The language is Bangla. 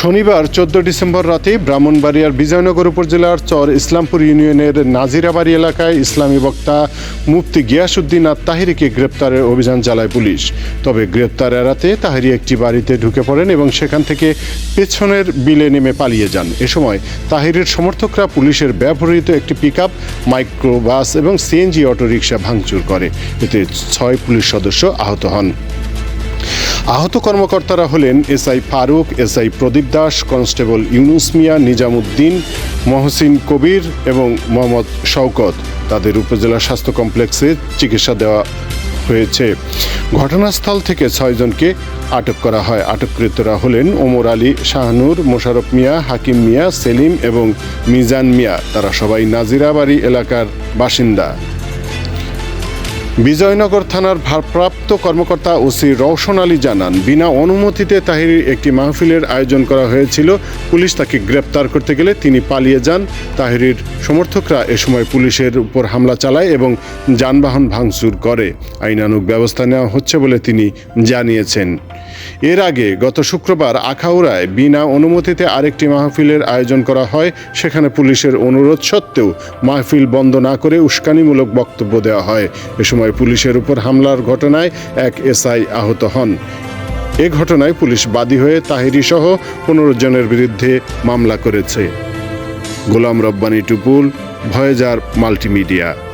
শনিবার, চোদ্দ ডিসেম্বর রাতে ব্রাহ্মণবাড়িয়ার বিজয়নগর উপজেলার চর ইসলামপুর ইউনিয়নের নাজিরাবাড়ি এলাকায় ইসলামী বক্তা মুফতি গিয়াসুদ্দিন আর তাহিরিকে গ্রেপ্তারের অভিযান চালায় পুলিশ। তবে গ্রেপ্তার এড়াতে তাহিরি একটি বাড়িতে ঢুকে পড়েন এবং সেখান থেকে পেছনের বিলে নেমে পালিয়ে যান। এ সময় তাহিরের সমর্থকরা পুলিশের ব্যবহৃত একটি পিকআপ, মাইক্রোবাস এবং সিএনজি অটোরিকশা ভাঙচুর করে। এতে ছয় পুলিশ সদস্য আহত হন। আহত কর্মকর্তারা হলেন SI Faruk, SI Pradip Das, constable Yunus Mia, Nizamuddin, Mohsin Kabir এবং মোহাম্মদ শওকত। তাদের উপজেলা স্বাস্থ্য কমপ্লেক্সে চিকিৎসা দেওয়া হয়েছে। ঘটনাস্থল থেকে ছয়জনকে আটক করা হয়। আটককৃতরা হলেন ওমর আলী শাহনুর, মোশারফ মিয়া, হাকিম মিয়া, সেলিম এবং মিজান মিয়া। তারা সবাই নাজিরাবাড়ি এলাকার বাসিন্দা। বিজয়নগর থানার ভারপ্রাপ্ত কর্মকর্তা ওসি রওশন আলী জানান, বিনা অনুমতিতে তাহিরির একটি মাহফিলের আয়োজন করা হয়েছিল। পুলিশ তাকে গ্রেপ্তার করতে গেলে তিনি পালিয়ে যান। তাহিরির সমর্থকরা এ সময় পুলিশের উপর হামলা চালায় এবং যানবাহন ভাঙচুর করে। আইনানুক ব্যবস্থা নেওয়া হচ্ছে বলে তিনি জানিয়েছেন। এর আগে গত শুক্রবার আখাউড়ায় বিনা অনুমতিতে আরেকটি মাহফিলের আয়োজন করা হয়। সেখানে পুলিশের অনুরোধ সত্ত্বেও মাহফিল বন্ধ না করে উস্কানিমূলক বক্তব্য দেওয়া হয়। এ সময় পুলিশের উপর হামলার ঘটনায় এক এসআই আহত হন। এ ঘটনায় পুলিশ বাদী হয়ে তাহিরি সহ পনেরো জনের বিরুদ্ধে মামলা করেছে। Golam Rabbani Tupul, voyager multimedia.